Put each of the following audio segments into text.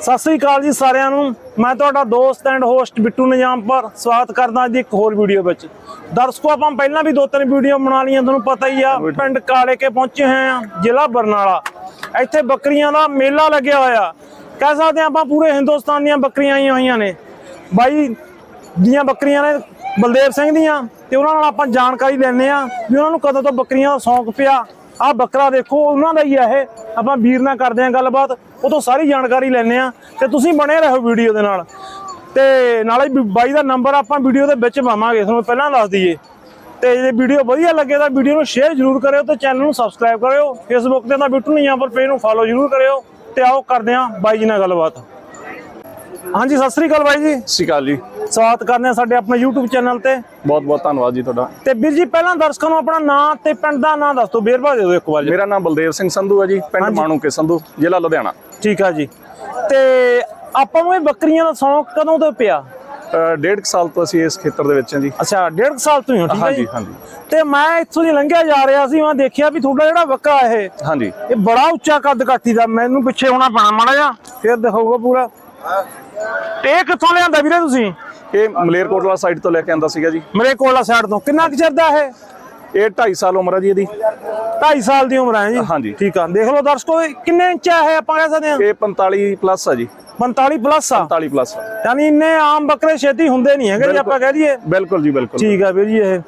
ਸਤਿ ਸ੍ਰੀ ਅਕਾਲ ਜੀ ਸਾਰਿਆਂ ਨੂੰ। ਮੈਂ ਤੁਹਾਡਾ ਦੋਸਤ ਐਂਡ ਹੋਸਟ ਬਿੱਟੂ ਨਿਜਾਮਪੁਰ ਸਵਾਗਤ ਕਰਦਾ ਅੱਜ ਇੱਕ ਹੋਰ ਵੀਡੀਓ ਵਿੱਚ। ਦਰਸ਼ਕੋ, ਆਪਾਂ ਪਹਿਲਾਂ ਵੀ ਦੋ ਤਿੰਨ ਵੀਡੀਓ ਬਣਾ ਲਈਆਂ, ਤੁਹਾਨੂੰ ਪਤਾ ਹੀ ਆ, ਪਿੰਡ ਕਾਲੇ ਕੇ ਪਹੁੰਚੇ ਹੋਏ ਆ, ਜ਼ਿਲ੍ਹਾ ਬਰਨਾਲਾ। ਇੱਥੇ ਬੱਕਰੀਆਂ ਦਾ ਮੇਲਾ ਲੱਗਿਆ ਹੋਇਆ। ਕਹਿ ਸਕਦੇ ਹਾਂ ਆਪਾਂ ਪੂਰੇ ਹਿੰਦੁਸਤਾਨ ਦੀਆਂ ਬੱਕਰੀਆਂ ਆਈਆਂ ਹੋਈਆਂ ਨੇ। ਬਾਈ, ਦੀਆਂ ਬੱਕਰੀਆਂ ਨੇ ਬਲਦੇਵ ਸਿੰਘ ਦੀਆਂ, ਤੇ ਉਹਨਾਂ ਨਾਲ ਆਪਾਂ ਜਾਣਕਾਰੀ ਲੈਣੇ ਆ ਵੀ ਉਹਨਾਂ ਨੂੰ ਕਦੋਂ ਤੋਂ ਬੱਕਰੀਆਂ ਦਾ ਸ਼ੌਂਕ ਪਿਆ। ਆਹ ਬੱਕਰਾ ਦੇਖੋ ਉਹਨਾਂ ਦਾ ਹੀ ਆ ਇਹ। ਆਪਾਂ ਵੀਰ ਨਾਲ ਕਰਦੇ ਆ ਗੱਲਬਾਤ ਉਹ ਤੋਂ ਸਾਰੀ ਜਾਣਕਾਰੀ ਲੈਣੇ ਆ ਤੇ ਤੁਸੀਂ ਬਣੇ ਰਹੋ ਵੀਡੀਓ ਦੇ ਨਾਲ। ਤੇ ਨਾਲੇ ਬਾਈ ਦਾ ਨੰਬਰ ਆਪਾਂ ਵੀਡੀਓ ਦੇ ਵਿੱਚ ਪਾਵਾਂਗੇ, ਤੁਹਾਨੂੰ ਪਹਿਲਾਂ ਦੱਸ ਦਈਏ। ਤੇ ਜੇ ਵੀਡੀਓ ਵਧੀਆ ਲੱਗੇ ਤਾਂ ਵੀਡੀਓ ਨੂੰ ਸ਼ੇਅਰ ਜ਼ਰੂਰ ਕਰਿਓ ਤੇ ਚੈਨਲ ਨੂੰ ਸਬਸਕ੍ਰਾਈਬ ਕਰਿਓ। ਫੇਸਬੁੱਕ ਤੇ ਤਾਂ ਬਿੱਟੂ ਨਹੀਂ ਆ, ਪਰ ਪੇਜ ਨੂੰ ਫਾਲੋ ਜ਼ਰੂਰ ਕਰਿਓ ਤੇ ਆਓ ਕਰਦੇ ਆ ਬਾਈ ਜੀ ਨਾਲ ਗੱਲਬਾਤ। ਹਾਂਜੀ, ਸਤਿ ਸ੍ਰੀ ਅਕਾਲ ਬਾਈ ਜੀ। ਸਤਿ ਸ਼੍ਰੀ ਅਕਾਲ ਜੀ। ਸਵਾਗਤ ਕਰਦੇ ਆ ਸਾਡੇ ਆਪਣੇ YouTube ਚੈਨਲ ਤੇ। ਬਹੁਤ ਬਹੁਤ ਧੰਨਵਾਦ ਜੀ ਤੁਹਾਡਾ। ਤੇ ਵੀਰ ਜੀ ਪਹਿਲਾਂ ਦਰਸ਼ਕਾਂ ਨੂੰ ਆਪਣਾ ਨਾਂ ਤੇ ਪਿੰਡ ਦਾ ਨਾਂ ਦੱਸ ਦਿਓ। ਬੇਰਵਾ ਦੇ ਦਿਓ ਇੱਕ ਵਾਰ। ਜੀ ਮੇਰਾ ਨਾਮ ਬਲਦੇਵ ਸਿੰਘ ਸੰਧੂ ਹੈ ਜੀ ਪਿੰਡ ਮਾਣੂਕੇ ਸੰਧੂ ਜ਼ਿਲ੍ਹਾ ਲੁਧਿਆਣਾ। ਠੀਕ ਆ ਜੀ। ਤੇ ਆਪਾਂ ਨੂੰ ਇਹ ਬੱਕਰੀਆਂ ਦਾ ਸ਼ੌਂਕ ਕਦੋਂ ਤੋਂ ਪਿਆ? ਡੇਢ ਕੁ ਸਾਲ ਤੋਂ ਅਸੀਂ ਇਸ ਖੇਤਰ ਦੇ ਵਿੱਚ ਹਾਂ ਜੀ। ਅੱਛਾ ਡੇਢ ਕੁ ਸਾਲ ਤੋਂ ਹੀ ਹੋ ਠੀਕ ਹੈ ਜੀ? ਹਾਂਜੀ ਤੇ ਮੈਂ ਇੱਥੋਂ ਦੀ ਲੰਘਿਆ ਜਾ ਰਿਹਾ ਸੀ ਮੈਂ ਦੇਖਿਆ ਵੀ ਤੁਹਾਡਾ ਜਿਹੜਾ ਬੱਕਰਾ ਇਹ ਹਾਂਜੀ। ਇਹ ਬੜਾ ਉੱਚਾ ਕੱਦ ਕਾਠੀ ਦਾ ਮੈਨੂੰ ਪਿੱਛੇ ਹੋਣਾ ਪੈਣਾ ਮਾੜਾ ਜਿਹਾ ਫਿਰ ਦਿਖਾਊਗਾ ਪੂਰਾ। ਇਹ ਕਿੱਥੋਂ ਲਿਆਂਦਾ ਵੀਰੇ ਤੁਸੀਂ? ਇਹ ਮਲੇਰਕੋਟਲਾ ਸਾਈਡ ਤੋਂ ਲੈ ਕੇ ਆਂਦਾ ਸੀਗਾ ਜੀ। ਮੇਰੇ ਕੋਲਾ ਸਾਈਡ ਤੋਂ। ਕਿੰਨਾ ਕੁ ਚਿਰ ਦਾ ਇਹ? ਇਹ 2.5 ਸਾਲ ਉਮਰ ਹੈ ਜੀ ਇਹਦੀ। 2.5 ਸਾਲ ਦੀ ਉਮਰ ਹੈ ਜੀ। ਹਾਂਜੀ। ਠੀਕ ਆ। ਦੇਖ ਲਓ ਦਰਸ਼ਕੋ ਇਹ ਕਿੰਨੇ ਇੰਚ ਆ ਇਹ ਆਪਾਂ ਕਹਿ ਸਕਦੇ ਹਾਂ? ਇਹ 45 ਪਲੱਸ ਆ ਜੀ। 45 ਪਲੱਸ ਆ? 45 ਪਲੱਸ ਯਾਨੀ ਇੰਨੇ ਆਮ ਬੱਕਰੇ ਛੇਤੀ ਹੁੰਦੇ ਨਹੀਂ ਹੈਗੇ ਜੇ ਆਪਾਂ ਕਹਿ ਦਈਏ। ਬਿਲਕੁਲ ਜੀ ਬਿਲਕੁਲ। ਠੀਕ ਆ ਵੀਰ ਜੀ ਇਹ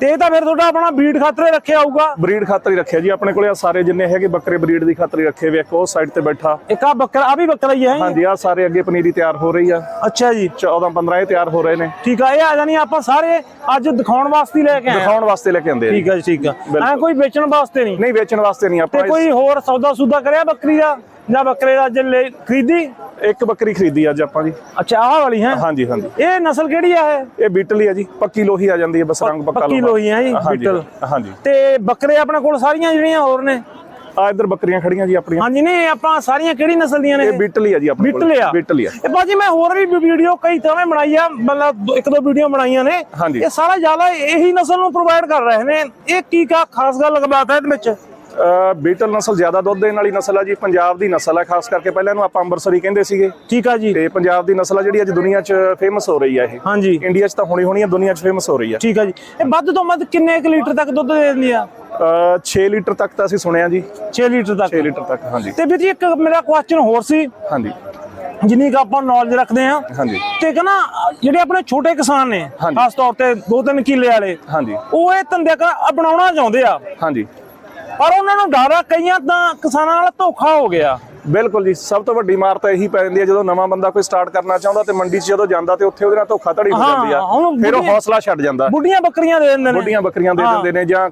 ਤੇ ਇਹ ਤਾਂ ਫਿਰ ਤੁਹਾਡਾ ਆਪਣਾ ਬੀਟ ਖਾਤਰੇ ਰੱਖਿਆ ਹੋਊਗਾ। ਬਰੀਡ ਖਾਤਰ ਹੀ ਰੱਖਿਆ ਜੀ ਆਪਣੇ ਕੋਲੇ ਆਹ ਸਾਰੇ ਜਿੰਨੇ ਹੈਗੇ ਬੱਕਰੇ ਬਰੀਡ ਦੀ ਖਾਤਰ ਹੀ ਰੱਖੇ ਵੇ ਇੱਕ ਉਹ ਸਾਈਡ ਤੇ ਬੈਠਾ। ਇੱਕ ਆ ਬੱਕਰਾ ਆ ਵੀ ਬੱਕਰਾ ਹੀ ਹੈ ਹਾਂਜੀ ਆ ਸਾਰੇ ਅੱਗੇ ਪਨੀਰੀ ਤਿਆਰ ਹੋ ਰਹੀ ਆ। ਅੱਛਾ ਜੀ। 14 15 ਇਹ ਤਿਆਰ ਹੋ ਰਹੇ ਨੇ। ਠੀਕ ਆ ਇਹ ਆ ਜਾਨੀ ਆਪਾਂ ਸਾਰੇ ਅੱਜ ਦਿਖਾਉਣ ਵਾਸਤੇ ਲੈ ਕੇ ਆਏ ਆ। ਦਿਖਾਉਣ ਵਾਸਤੇ ਲੈ ਕੇ ਆਂਦੇ ਆ ਠੀਕ ਆ ਜੀ ਠੀਕ ਆ। ਐ ਕੋਈ ਵੇਚਣ ਵਾਸਤੇ ਨਹੀਂ? ਨਹੀਂ ਵੇਚਣ ਵਾਸਤੇ ਨਹੀਂ ਤੇ ਆਪਾਂ ਕੋਈ ਹੋਰ ਸੌਦਾ ਸੂਦਾ ਕਰਿਆ ਬੱਕਰੀ ਦਾ? ਜਾਂ ਬੱਕਰੇ ਦਾ ਅੱਜ ਲੈ ਖਰੀਦੀ? ਇੱਕ ਬੱਕਰੀ ਖਰੀਦੀ ਅੱਜ ਆਪਾਂ ਜੀ। ਅੱਛਾ ਆਹ ਵਾਲੀ ਹੈ? ਹਾਂਜੀ ਹਾਂਜੀ। ਇਹ ਨਸਲ ਕਿਹੜੀ ਆ ਇਹ? ਇਹ ਬੀਟਲ ਹੀ ਆ ਜੀ ਪੱਕੀ ਲੋਹੀ ਆ ਜਾਂਦੀ ਹੈ ਬਸ ਰੰਗ ਪੱਕਾ ਪੱਕੀ ਲੋਹਾ। ਲੋਹੀ ਹੈ ਜੀ ਹਾਂਜੀ, ਬੀਟਲ। ਹਾਂਜੀ। ਤੇ ਬੱਕਰੇ ਆਪਣੇ ਕੋਲ ਸਾਰੀਆਂ ਜਿਹੜੀਆਂ ਹੋਰ ਨੇ? ਆ ਇੱਧਰ ਬੱਕਰੀਆਂ ਖੜੀਆਂ ਜੀ ਆਪਣੀਆਂ। ਹਾਂਜੀ ਨੇ ਆਪਾਂ ਸਾਰੀਆਂ ਕਿਹੜੀ ਨਸਲ ਦੀਆਂ ਨੇ ਇਹ? ਬੀਟਲ ਹੀ ਆ ਜੀ ਆਪਣੇ ਕੋਲ। ਬੀਟਲ ਆ? ਬੀਟਲ ਹੀ ਆ। ਇਹ ਬਾਜੀ ਮੈਂ ਹੋਰ ਵੀ ਵੀਡੀਓ ਕਈ ਤਰ੍ਹਾਂ ਬਣਾਈ ਆ ਮਤਲਬ ਦੋ- ਇੱਕ ਦੋ ਵੀਡੀਓ ਬਣਾਈਆਂ ਨੇ। ਹਾਂਜੀ। ਇਹ ਸਾਰਾ ਜ਼ਿਆਦਾ ਇਹੀ ਨਸਲ ਨੂੰ ਪ੍ਰੋਵਾਈਡ ਕਰ ਰਹੇ ਨੇ। ਇਹ ਕੀ ਕਾ ਖਾਸ ਗੱਲ ਬਾਤ ਹੈ ਇਹਦੇ ਵਿੱਚ? ਬੀਟਲ ਨਸਲ ਜ਼ਿਆਦਾ ਦੁੱਧ ਦੇਣ ਵਾਲੀ ਨਸਲ ਆ ਜੀ ਪੰਜਾਬ ਦੀ ਨਸਲ ਆ ਖਾਸ ਕਰਕੇ ਪਹਿਲਾਂ ਇਹਨੂੰ ਆਪਾਂ ਅੰਮ੍ਰਿਤਸਰੀ ਕਹਿੰਦੇ ਸੀਗੇ। ਠੀਕ ਆ ਜੀ। ਤੇ ਪੰਜਾਬ ਦੀ ਨਸਲ ਆ ਜਿਹੜੀ ਅੱਜ ਦੁਨੀਆ 'ਚ ਫੇਮਸ ਹੋ ਰਹੀ ਆ ਇਹ। ਹਾਂਜੀ। ਇੰਡੀਆ 'ਚ ਤਾਂ ਹੋਣੀ ਹੋਣੀ ਆ ਦੁਨੀਆ 'ਚ ਫੇਮਸ ਹੋ ਰਹੀ ਆ। ਠੀਕ ਆ ਜੀ। ਇਹ ਵੱਧ ਤੋਂ ਵੱਧ ਕਿੰਨੇ ਕੁ ਲੀਟਰ ਤੱਕ ਦੁੱਧ ਦੇ ਦਿੰਦੀ ਆ? ਅਹ 6 ਲੀਟਰ ਤੱਕ ਤਾਂ ਅਸੀਂ ਸੁਣਿਆ ਜੀ। 6 ਲੀਟਰ ਤੱਕ। 6 ਲੀਟਰ ਤੱਕ ਹਾਂਜੀ। ਤੇ ਵੀਰ ਜੀ ਇੱਕ ਮੇਰਾ ਕੁਐਸਚਨ ਹੋਰ ਸੀ। ਹਾਂਜੀ। ਜਿੰਨੀ ਕੁ ਆਪਾਂ ਨੌਲੇਜ ਰੱਖਦੇ ਆ ਹਾਂਜੀ। ਤੇ ਕਹਿੰਦਾ ਜਿਹੜੇ ਆਪਣੇ ਛੋਟੇ ਕਿਸਾਨ ਨੇ। ਖਾਸ ਤੌਰ ਤੇ ਦੋ ਤਿੰਨ ਕਿੱਲੇ ਵਾਲੇ ਹਾਂਜੀ। ਉਹ ਇਹ ਧੰਦੇ ਕ ਅਪਣਾਉਣਾ ਚਾਹੁੰਦੇ ਆ। ਹਾਂਜੀ। ਪਰ ਉਹਨਾਂ ਨੂੰ ਡਰ ਆ ਕਈਆਂ ਤਾਂ ਕਿਸਾਨਾਂ ਨਾਲ ਧੋਖਾ ਹੋ ਗਿਆ। ਬਿਲਕੁਲ ਜੀ ਸਭ ਤੋਂ ਵੱਡੀ ਮਾਰ ਤਾਂ ਇਹੀ ਪੈ ਜਾਂਦੀ ਹੈ ਜਦੋਂ ਨਵਾਂ ਬੰਦਾ ਕੋਈ ਸਟਾਰਟ ਕਰਨਾ ਚਾਹੁੰਦਾ ਤੇ ਮੰਡੀ 'ਚ ਜਦੋਂ ਜਾਂਦਾ ਤੇ ਉੱਥੇ ਉਹਦੇ ਨਾਲ ਧੋਖਾ ਧੜੀ ਹੋ ਹਾਂ, ਜਾਂਦੀ ਆ ਫਿਰ ਉਹ ਹੌਸਲਾ ਛੱਡ ਜਾਂਦਾ। ਬੁੱਢੀਆਂ ਬੱਕਰੀਆਂ ਦੇ ਦਿੰਦੇ ਨੇ। ਵੱਡੀਆਂ ਬੱਕਰੀਆਂ ਦੇ ਹਾਂ। ਦਿੰਦੇ ਨੇ ਜਾਂ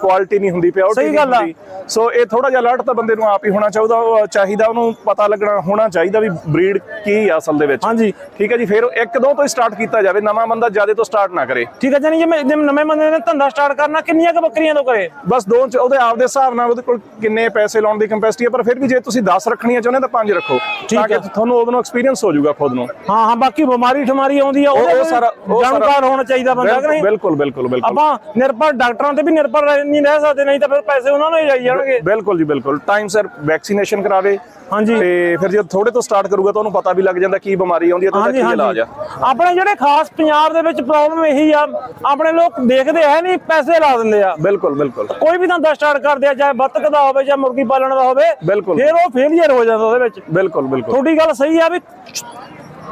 ਕੁਆਲਿਟੀ ਨਹੀਂ ਹੁੰਦੀ ਪਿਓਰਟੀ ਸਹੀ ਨਹੀਂ ਗੱਲ ਆ। ਹੁੰਦੀ। ਸੋ ਇਹ ਥੋੜਾ ਜਿਹਾ ਅਲਰਟ ਤਾਂ ਬੰਦੇ ਨੂੰ ਆਪ ਹੀ ਹੋਣਾ ਚਾਹੀਦਾ ਉਹ ਚਾਹੀਦਾ ਉਹਨੂੰ ਪਤਾ ਲੱਗਣਾ ਹੋਣਾ ਚਾਹੀਦਾ ਵੀ ਬਰੀਡ ਕੀ ਆ ਅਸਲ ਦੇ ਵਿੱਚ। ਹਾਂਜੀ। ਠੀਕ ਹੈ ਜੀ ਫਿਰ ਇੱਕ ਦੋ ਤੋਂ ਹੀ ਸਟਾਰਟ ਕੀਤਾ ਜਾਵੇ ਨਵਾਂ ਬੰਦਾ ਜ਼ਿਆਦਾ ਤੋਂ ਸਟਾਰਟ ਨਾ ਕਰੇ। ਠੀਕ ਹੈ ਜਾਨੀ ਜੇ ਮੈਂ ਜੇ ਨਵੇਂ ਬੰਦੇ ਨੇ ਧੰਦਾ ਸਟਾਰਟ ਕਰਨਾ ਕਿੰਨੀਆਂ ਕ ਬੱਕਰੀਆਂ ਤੋਂ ਕਰੇ? ਬਸ ਦੋ ਚ ਉਹਦੇ ਆਪ ਦੇ ਹਿਸਾਬ ਨਾਲ ਉਹਦੇ ਕੋਲ ਕਿੰਨੇ ਪੈਸੇ ਲਾਉਣ ਦੀ ਕੰਪੈਸਿਟੀ ਹੈ ਪਰ ਫਿਰ ਵੀ ਜੇ ਤੁਸੀਂ 10 ਰੱਖਣੀਆਂ ਚਾਹੁੰਦੇ ਤਾਂ 5 ਰੱਖੋ ਠੀਕ ਤਾਂ ਕਿ ਹੈ। ਤੁਹਾਨੂੰ ਉਹਦੋਂ ਐਕਸਪੀਰੀਅੰਸ ਹੋ ਜਾਊਗਾ ਖੁਦ ਨੂੰ। ਹਾਂ ਹਾਂ ਬਾਕੀ ਬਿਮਾਰੀ ਠਮਾਰੀ ਆਉਂਦੀ ਆ ਉਹ- ਸਾਰਾ- ਜਾਣਕਾਰ ਹੋਣਾ ਚਾਹੀਦਾ ਬੰਦਾ ਕਿ ਨਹੀਂ? ਬਿਲਕੁਲ ਬਿਲਕੁਲ ਬਿਲਕੁਲ। ਆਪਾਂ ਨਿਰਭਰ ਡਾਕਟਰਾਂ ਤੇ ਵੀ ਨਿਰਭਰ ਨਹੀਂ ਰਹਿ ਸਕਦੇ ਨਹੀਂ ਤਾਂ ਫਿਰ ਪੈਸੇ ਉਹਨਾਂ ਨੂੰ ਹੀ ਜਾਈ ਜਾਣਗੇ। ਬਿਲਕੁਲ ਜੀ ਬਿਲਕੁਲ। ਟਾਈਮ ਸਿਰ ਵੈਕਸੀਨੇਸ਼ਨ ਕਰਾਵੇ। ਹਾਂਜੀ। ਤੇ ਫਿਰ ਜੇ ਥੋੜੇ ਤੋਂ ਸਟਾਰਟ ਕਰੂਗਾ ਤਾਂ ਉਹਨੂੰ ਪਤਾ ਵੀ ਲੱਗ ਜਾਂਦਾ ਕੀ ਬਿਮਾਰੀ ਆਉਂਦੀ ਹੈ ਤਾਂ ਕੀ ਇਲਾਜ ਆ। ਆਪਣੇ ਜਿਹੜੇ ਖਾਸ ਪੰਜਾਬ ਦੇ ਵਿੱਚ ਪ੍ਰੋਬਲਮ ਇਹੀ ਆ ਆਪਣੇ ਲੋਕ ਦੇਖਦੇ ਹੈ ਨਹੀਂ ਪੈਸੇ ਲਾ ਦਿੰਦੇ ਆ। ਬਿਲਕੁਲ ਬਿਲਕੁਲ। ਕੋਈ ਵੀ ਧੰਦਾ ਸਟਾਰਟ ਕਰਦੇ ਆ ਚਾਹੇ ਬੱਤਕ ਦਾ ਹੋਵੇ ਜਾਂ ਮੁਰਗੀ ਪਾਲਣ ਦਾ ਹੋਵੇ ਫਿਰ ਉਹ ਫੇਲਿਅਰ ਹੋ ਜਾਂਦਾ ਉਹਦੇ ਵਿੱਚ। ਬਿਲਕੁਲ ਬਿਲਕੁਲ। ਤੁਹਾਡੀ ਗੱਲ ਸਹੀ ਆ ਵੀ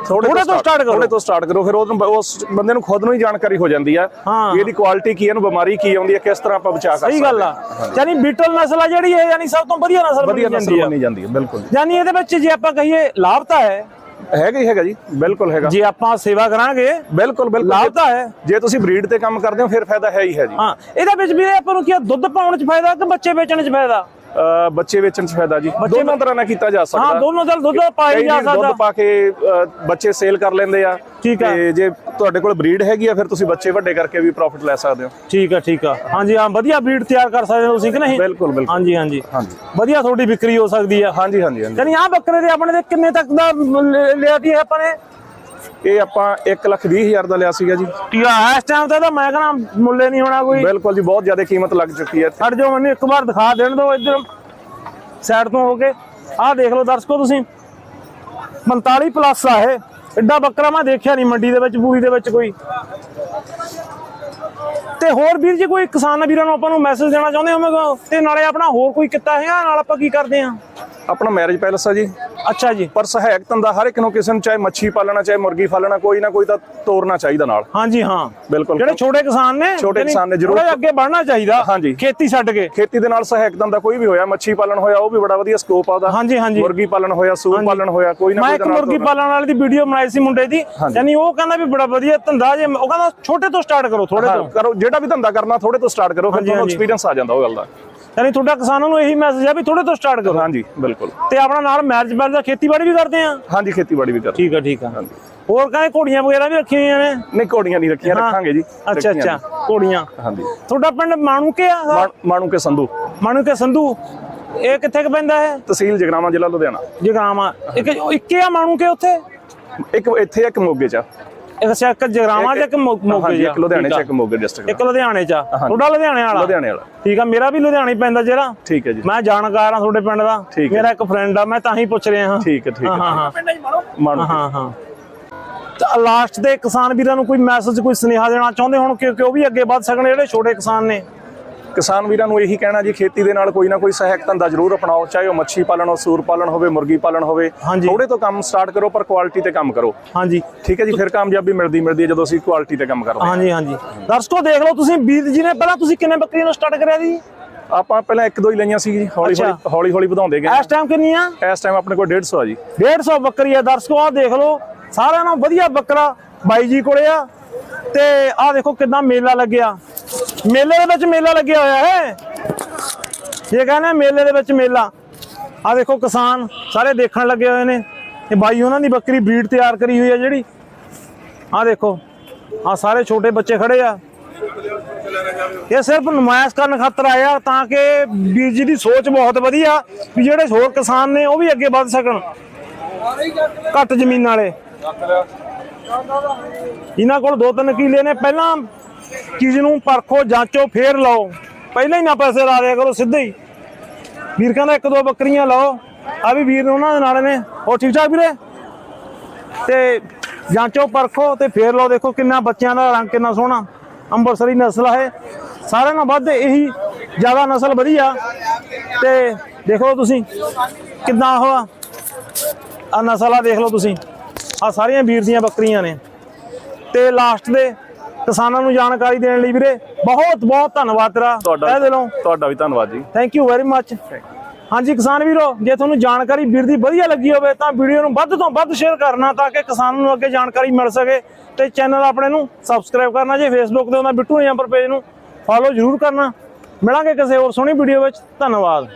ਥੋੜੇ ਤੋਂ start ਕਰੋ। ਥੋੜੇ ਤੋਂ ਸਟਾਰਟ ਕਰੋ ਫਿਰ ਉਹਨੂੰ ਉਸ ਬੰਦੇ ਨੂੰ ਖੁਦ ਨੂੰ ਹੀ ਜਾਣਕਾਰੀ ਹੋ ਜਾਂਦੀ ਆ। ਵੀ ਇਹਦੀ ਕੁਆਲਿਟੀ ਕੀ ਹੈ ਇਹਨੂੰ ਬਿਮਾਰੀ ਕੀ ਆਉਂਦੀ ਹੈ ਕਿਸ ਤਰ੍ਹਾਂ ਆਪਾਂ ਬਚਾ ਕਰ ਸਹੀ ਗੱਲ ਆ। ਯਾਨੀ ਬੀਟਲ ਨਸਲ ਆ ਜਿਹੜੀ ਇਹ ਯਾਨੀ ਸਭ ਤੋਂ ਵਧੀਆ ਨਸਲ ਵਧੀਆ ਨਸਲ ਮੰਨੀ ਜਾਂਦੀ ਹੈ ਬਿਲਕੁਲ। ਯਾਨੀ ਇਹਦੇ ਵਿੱਚ ਜੇ ਆਪਾਂ ਕਹੀਏ ਲਾਭ ਤਾਂ ਹੈ। ਹੈਗਾ ਹੀ ਹੈਗਾ ਜੀ ਬਿਲਕੁਲ ਹੈਗਾ। ਜੇ ਆਪਾਂ ਸੇਵਾ ਕਰਾਂਗੇ ਬਿਲਕੁਲ ਬਿਲਕੁਲ। ਲਾਭ ਤਾਂ ਹੈ। ਜੇ ਤੁਸੀਂ ਬਰੀਡ ਤੇ ਕੰਮ ਕਰਦੇ ਹੋ ਫਿਰ ਫਾਇਦਾ ਹੈ ਹੀ ਹੈ ਜੀ। ਹਾਂ ਇਹਦੇ ਵਿੱਚ ਵੀ ਆਪਾਂ ਨੂੰ ਕੀ ਦੁੱਧ ਪਾਉਣ 'ਚ ਫਾਇਦਾ ਕਿ ਬੱਚੇ ਵੇਚਣ 'ਚ ਫਾਇਦਾ? ਬੱਚੇ ਵੇਚਣ 'ਚ ਫਾਇਦਾ ਜੀ। ਦੋਨੋਂ ਤਰ੍ਹਾਂ ਨਾਲ ਕੀਤਾ ਜਾ ਸਕਦਾ। ਹਾਂ ਦੋਨੋਂ ਚੱਲ ਦੁੱਧ ਕਈ ਜਾ ਵੀਰ ਦੁੱਧ ਸਕਦਾ ਪਾ ਕੇ ਬੱਚੇ ਸੇਲ ਕਰ ਲੈਂਦੇ ਆ। ਤੇ ਜੇ ਤੁਹਾਡੇ ਕੋਲ ਬਰੀਡ ਹੈਗੀ ਆ ਫਿਰ ਤੁਸੀਂ ਬੱਚੇ ਵੱਡੇ ਕਰਕੇ ਵੀ ਪ੍ਰੋਫਿਟ ਲੈ ਸਕਦੇ ਹੋ। ਠੀਕ ਆ ਠੀਕ ਆ। ਹਾਂਜੀ ਹਾਂ ਵਧੀਆ ਬਰੀਡ ਤਿਆਰ ਕਰ ਸਕਦੇ ਹੋ ਤੁਸੀਂ ਕਿ ਨਹੀਂ? ਬਿਲਕੁਲ ਬਿਲਕੁਲ। ਹਾਂਜੀ ਹਾਂਜੀ। ਹਾਂਜੀ। ਵਧੀਆ ਤੁਹਾਡੀ ਵਿਕਰੀ ਹੋ ਸਕਦੀ ਆ। ਹਾਂਜੀ ਹਾਂਜੀ ਹਾਂਜੀ। ਯਾਨੀ ਆ ਬੱਕਰੇ ਦੇ ਆਪਣੇ ਦੇ ਕਿੰਨੇ ਤੱਕ ਦਾ ਲ- ਲਿਆ ਤੀ ਆਪਾਂ ਨੇ? ਇਹ ਆਪਾਂ 1 ਲੱਖ 20 ਹਜ਼ਾਰ ਦਾ ਲਿਆ ਸੀਗਾ ਜੀ। ਆ ਇਸ ਟਾਈਮ ਤੇ ਤਾਂ ਮੈਂ ਕਹਣਾ ਮੁੱਲੇ ਨਹੀਂ ਹੋਣਾ ਕੋਈ। ਬਿਲਕੁਲ ਜੀ ਬਹੁਤ ਜ਼ਿਆਦਾ ਕੀਮਤ ਲੱਗ ਚੁੱਕੀ ਹੈ ਛੱਡ ਜਾਓ ਮੈਨੂੰ ਇੱਕ ਵਾਰ ਦਿਖਾ ਦੇਣ ਦਿਓ ਇੱਧਰ। ਸਾਈਡ ਤੋਂ ਹੋ ਕੇ। ਆਹ ਦੇਖ ਲਓ ਦਰਸ਼ਕੋ ਤੁਸੀਂ। 45 ਪਲੱਸ ਆ ਇਹ। ਐਡਾ ਬੱਕਰਾ ਮੈਂ ਦੇਖਿਆ ਨਹੀਂ ਮੰਡੀ ਦੇ ਵਿੱਚ ਪੂਰੀ ਦੇ ਵਿੱਚ ਕੋਈ। ਤੇ ਹੋਰ ਵੀਰ ਜੀ ਕੋਈ ਕਿਸਾਨ ਵੀਰਾਂ ਨੂੰ ਆਪਾਂ ਨੂੰ ਮੈਸੇਜ ਦੇਣਾ ਚਾਹੁੰਦੇ ਹੋ? ਤੇ ਨਾਲੇ ਆਪਣਾ ਹੋਰ ਕੋਈ ਕਿੱਤਾ ਹੈਗਾ ਨਾਲ ਆਪਾਂ ਕੀ ਕਰਦੇ ਆ ਆਪਣਾ ਮੈਰਿਜ ਪੈਲਸ ਆ ਜੀ। ਅੱਛਾ ਜੀ। ਪਰ ਸਹਾਇਕ ਧੰਦਾ ਹਰ ਇੱਕ ਨੂੰ ਕਿਸੇ ਨੂੰ ਚਾਹੇ ਮੱਛੀ ਪਾਲਣਾ ਚਾਹੇ ਮੁਰਗੀ ਪਾਲਣਾ ਕੋਈ ਨਾ ਕੋਈ ਤਾਂ ਤੋਰਨਾ ਚਾਹੀਦਾ ਨਾਲ। ਹਾਂਜੀ ਹਾਂ। ਬਿਲਕੁਲ। ਜਿਹੜੇ ਛੋਟੇ ਕਿਸਾਨ ਨੇ ਛੋਟੇ ਕਿਸਾਨ ਨੇ ਜ਼ਰੂਰ- ਅੱਗੇ ਵਧਣਾ ਚਾਹੀਦਾ ਹਾਂਜੀ। ਖੇਤੀ ਛੱਡ ਕੇ। ਖੇਤੀ ਦੇ ਨਾਲ ਸਹਾਇਕ ਧੰਦਾ ਕੋਈ ਵੀ ਹੋਇਆ ਮੱਛੀ ਪਾਲਣ ਹੋਇਆ ਉਹ ਵੀ ਬੜਾ ਵਧੀਆ ਸਕੋਪ ਆ ਉਹਦਾ। ਹਾਂਜੀ, ਹਾਂਜੀ। ਮੁਰਗੀ ਪਾਲਣ ਹੋਇਆ ਸੂਰ ਪਾਲਣ ਹੋਇਆ ਕੋਈ ਨਾ ਮੈਂ ਕੋਈ ਨਾਲ ਮੁਰਗੀ। ਪਾਲਣ ਵਾਲੀ ਦੀ ਵੀਡੀਓ ਬਣਾਈ ਸੀ ਮੁੰਡੇ ਦੀ। ਯਾਨੀ ਉਹ ਕਹਿੰਦਾ ਵੀ ਬੜਾ ਵਧੀਆ ਧੰਦਾ ਜੇ ਉਹ ਕਹਿੰਦਾ ਛੋਟੇ ਤੋਂ ਸਟਾਰਟ ਕਰੋ ਥੋੜੇ ਤੋਂ। ਕਰੋ ਜਿਹੜਾ ਵੀ ਧੰਦਾ ਕਰਨਾ ਥੋੜੇ ਤੋਂ ਸਟਾਰਟ ਕਰੋ ਫਿਰ ਤੁਹਾਨੂੰ। ਐਕਸਪੀਰੀਅੰਸ ਆ ਜਾਂਦਾ ਉਹ ਗੱਲ ਦਾ। ਯਾਨੀ ਤੁਹਾਡਾ ਕਿਸਾਨਾਂ ਨੂੰ ਇਹੀ ਮੈਸੇਜ ਹੈ ਵੀ ਥੋੜੇ ਤੋਂ ਸਟਾਰਟ ਕਰੋ। ਹਾਂਜੀ ਬਿਲਕੁਲ। ਤੇ ਆਪਣਾ ਨਾਲ ਮੈਰਿਜ ਬੈਲ ਦਾ ਖੇਤੀਬਾੜੀ ਵੀ ਕਰਦੇ ਆ? ਹਾਂਜੀ ਖੇਤੀਬਾੜੀ ਵੀ ਕਰ ਠੀਕ ਆ ਠੀਕ ਆ। ਹਾਂਜੀ। ਹੋਰ ਕਹਿੰਦੇ ਘੋੜੀਆਂ ਵਗੈਰਾ ਵੀ ਰੱਖੀਆਂ ਹੋਈਆਂ ਨੇ? ਨਹੀਂ ਘੋੜੀਆਂ ਨਹੀਂ ਰੱਖੀਆਂ। ਰੱਖਾਂਗੇ ਜੀ। ਅੱਛਾ ਅੱਛਾ। ਘੋੜੀਆਂ। ਹਾਂਜੀ। ਤੁਹਾਡਾ ਪਿੰਡ ਮਾਣੂਕੇ ਆ? ਮਾਣ- ਮਾਣੂ ਕੇ ਸੰਧੂ। ਮਾਣੂਕੇ ਸੰਧੂ। ਇਹ ਕਿੱਥੇ ਕੁ ਪੈਂਦਾ ਹੈ? ਤਹਿਸੀਲ ਜਗਰਾਵਾਂ ਜ਼ਿਲ੍ਹਾ ਲੁਧਿਆਣਾ। ਜਗਰਾਮਾ ਇੱਕ ਇੱਕੇ ਆ ਮਾਣੂਕੇ ਉੱਥੇ? ਇੱਕ ਇੱਥੇ ਆ, ਇੱਕ ਮੋਗੇ ਚ ਆ। ਇੱਕ ਸਿੱਕ ਜਗਰਾਮਾ ਤੇ ਇੱਕ ਮੋਗੇ ਆ। ਇੱਕ ਲੁਧਿਆਣੇ ਚ। ਇੱਕ ਮੋਗੇ ਡਿਸਟ੍ਰਿਕਟ ਇੱਕ ਲੁਧਿਆਣੇ ਚ। ਤੁਹਾਡਾ ਲੁਧਿਆਣੇ ਵਾਲਾ? ਲੁਧਿਆਣੇ ਵਾਲਾ। ਠੀਕ ਆ ਮੇਰਾ ਵੀ ਲੁਧਿਆਣੇ ਪੈਂਦਾ ਜਿਹੜਾ। ਠੀਕ ਹੈ ਜੀ। ਮੈਂ ਜਾਣਕਾਰ ਆ ਤੁਹਾਡੇ ਪਿੰਡ ਦਾ। ਮੇਰਾ ਇੱਕ ਫਰੈਂਡ ਆ ਮੈਂ ਤਾਂ ਹੀ ਪੁੱਛ ਰਿਹਾ ਹਾਂ। ਠੀਕ ਹੈ ਠੀਕ ਹਾਂ। ਹੈ ਹਾਂ ਹਾਂ। ਹਾਂ ਤਾਂ ਲਾਸਟ ਦੇ ਕਿਸਾਨ ਵੀਰਾਂ ਨੂੰ ਕੋਈ ਮੈਸੇਜ ਕੋਈ ਸੁਨੇਹਾ ਦੇਣਾ ਚਾਹੁੰਦੇ ਹੋਣ? ਕਿਉਂਕਿ ਉਹ ਵੀ ਅੱਗੇ ਵੱਧ ਸਕਣ ਜਿਹੜੇ ਛੋਟੇ ਕਿਸਾਨ ਨੇ। ਕਿਸਾਨ ਵੀਰਾਂ ਨੂੰ ਇਹੀ ਕਹਿਣਾ ਜੀ ਖੇਤੀ ਦੇ ਨਾਲ ਕੋਈ ਨਾ ਕੋਈ ਸਹਾਇਕ ਧੰਦਾ ਜ਼ਰੂਰ ਅਪਣਾਓ ਚਾਹੇ ਉਹ ਮੱਛੀ ਪਾਲਣ ਹੋ ਸੂਰ ਪਾਲਣ ਹੋਵੇ ਮੁਰਗੀ ਪਾਲਣ ਹੋਵੇ। ਥੋੜੇ ਤੋਂ ਕੰਮ ਸਟਾਰਟ ਕਰੋ ਪਰ ਕੁਆਲਿਟੀ ਤੇ ਕੰਮ ਕਰੋ। ਹਾਂਜੀ। ਠੀਕ ਹੈ ਜੀ ਫਿਰ ਕਾਮਯਾਬੀ ਮਿਲਦੀ ਮਿਲਦੀ ਹੈ ਜਦੋਂ ਅਸੀਂ ਕੁਆਲਿਟੀ ਤੇ ਕੰਮ ਕਰਦੇ ਹਾਂ। ਹਾਂਜੀ ਹਾਂਜੀ। ਦਰਸ਼ਕੋ ਦੇਖ ਲਓ ਤੁਸੀਂ ਵੀਰ ਜੀ ਨੇ ਪਹਿਲਾਂ ਤੁਸੀਂ ਕਿੰਨੇ ਬੱਕਰੀਆਂ ਨੂੰ ਸਟਾਰਟ ਕਰਿਆ ਜੀ? ਆਪਾਂ ਪਹਿਲਾਂ ਇੱਕ ਦੋ ਹੀ ਲਈਆਂ ਸੀ ਜੀ ਹੌਲੀ। ਹੌਲੀ ਹੌਲੀ ਹੌਲੀ ਵਧਾਉਂਦੇ ਗਏ। ਇਸ ਟਾਈਮ ਕਿੰਨੀਆਂ? ਇਸ ਟਾਈਮ ਆਪਣੇ ਕੋਲ 150 ਆ ਜੀ। 150 ਬੱਕਰੀ ਆ ਦਰਸ਼ਕੋ ਆ ਦੇਖ ਲਓ ਸਾਰਿਆਂ ਨਾਲੋਂ ਵਧੀਆ ਬੱਕਰਾ ਬਾਈ ਜੀ ਕੋਲੇ ਆ। ਤੇ ਆ ਦੇਖੋ ਕਿੰਨਾ ਮੇਲਾ ਲੱਗਿਆ। ਮੇਲੇ ਦੇ ਵਿੱਚ ਮੇਲਾ ਲੱਗਿਆ ਹੋਇਆ ਹੈ। ਇਹ ਕਹਿੰਦੇ ਮੇਲੇ ਦੇ ਵਿੱਚ ਮੇਲਾ। ਆ ਦੇਖੋ ਕਿਸਾਨ ਸਾਰੇ ਦੇਖਣ ਲੱਗੇ ਹੋਏ ਨੇ। ਇਹ ਬਾਈ ਉਹਨਾਂ ਦੀ ਬੱਕਰੀ ਬਰੀਡ ਤਿਆਰ ਕਰੀ ਹੋਈ ਹੈ ਜਿਹੜੀ। ਆ ਦੇਖੋ ਆ ਸਾਰੇ ਛੋਟੇ ਬੱਚੇ ਖੜੇ ਆ। ਇਹ ਸਿਰਫ ਨੁਮਾਇਸ਼ ਕਰਨ ਖਾਤਰ ਆਇਆ ਤਾਂ ਕਿ ਵੀਰ ਜੀ ਦੀ ਸੋਚ ਬਹੁਤ ਵਧੀਆ ਵੀ ਜਿਹੜੇ ਹੋਰ ਕਿਸਾਨ ਨੇ ਉਹ ਵੀ ਅੱਗੇ ਵੱਧ ਸਕਣ। ਘੱਟ ਜ਼ਮੀਨ ਵਾਲੇ। ਇਹਨਾਂ ਕੋਲ ਦੋ ਤਿੰਨ ਕਿੱਲੇ ਨੇ। ਪਹਿਲਾਂ ਚੀਜ਼ ਨੂੰ ਪਰਖੋ, ਜਾਂਚੋ, ਫੇਰ ਲਓ। ਪਹਿਲਾਂ ਹੀ ਨਾ ਪੈਸੇ ਲਾ ਦਿਆ ਕਰੋ, ਸਿੱਧੇ ਹੀ। ਵੀਰ ਕਹਿੰਦਾ ਇੱਕ ਦੋ ਬੱਕਰੀਆਂ ਲਓ। ਆ ਵੀ ਵੀਰ ਉਹਨਾਂ ਦੇ ਨਾਲ ਨੇ। ਉਹ ਠੀਕ ਠਾਕ ਵੀਰੇ? ਤੇ ਜਾਂਚੋ, ਪਰਖੋ ਤੇ ਫੇਰ ਲਓ। ਦੇਖੋ ਕਿੰਨਾ ਬੱਚਿਆਂ ਦਾ ਰੰਗ ਕਿੰਨਾ ਸੋਹਣਾ। ਅੰਬਰਸਰੀ ਨਸਲ ਹੈ ਸਾਰਿਆਂ ਨਾਲੋਂ ਵੱਧ ਇਹੀ ਜ਼ਿਆਦਾ ਨਸਲ ਵਧੀਆ। ਤੇ ਦੇਖੋ ਤੁਸੀਂ ਕਿੰਨਾ ਉਹ ਆ। ਆ ਨਸਲ ਆ, ਦੇਖ ਲਓ ਤੁਸੀਂ। ਆ ਸਾਰੀਆਂ ਵੀਰ ਦੀਆਂ ਬੱਕਰੀਆਂ ਨੇ। ਤੇ ਲਾਸਟ ਦੇ ਕਿਸਾਨਾਂ ਨੂੰ ਜਾਣਕਾਰੀ ਦੇਣ ਲਈ ਵੀਰੇ ਬਹੁਤ ਬਹੁਤ ਧੰਨਵਾਦ ਤੇਰਾ। ਤੁਹਾਡਾ ਤਹਿ ਦਿਲੋਂ ਤੁਹਾਡਾ ਵੀ ਧੰਨਵਾਦ ਜੀ। ਥੈਂਕ ਯੂ ਵੈਰੀ ਮੱਚ ਹਾਂਜੀ ਕਿਸਾਨ ਵੀਰੋ ਜੇ ਤੁਹਾਨੂੰ ਜਾਣਕਾਰੀ ਵੀਰ ਦੀ ਵਧੀਆ ਲੱਗੀ ਹੋਵੇ ਤਾਂ ਵੀਡੀਓ ਨੂੰ ਵੱਧ ਤੋਂ ਵੱਧ ਸ਼ੇਅਰ ਕਰਨਾ ਤਾਂ ਕਿ ਕਿਸਾਨ ਨੂੰ ਅੱਗੇ ਜਾਣਕਾਰੀ ਮਿਲ ਸਕੇ। ਤੇ ਚੈਨਲ ਆਪਣੇ ਨੂੰ ਸਬਸਕ੍ਰਾਈਬ ਕਰਨਾ ਜੇ ਫੇਸਬੁੱਕ ਤੇ ਉਹਦਾ ਬਿੱਟੂ ਨੰਬਰ ਪੇਜ ਨੂੰ ਫਾਲੋ ਜ਼ਰੂਰ ਕਰਨਾ। ਮਿਲਾਂਗੇ ਕਿਸੇ ਹੋਰ ਸੋਹਣੀ ਵੀਡੀਓ ਵਿੱਚ। ਧੰਨਵਾਦ।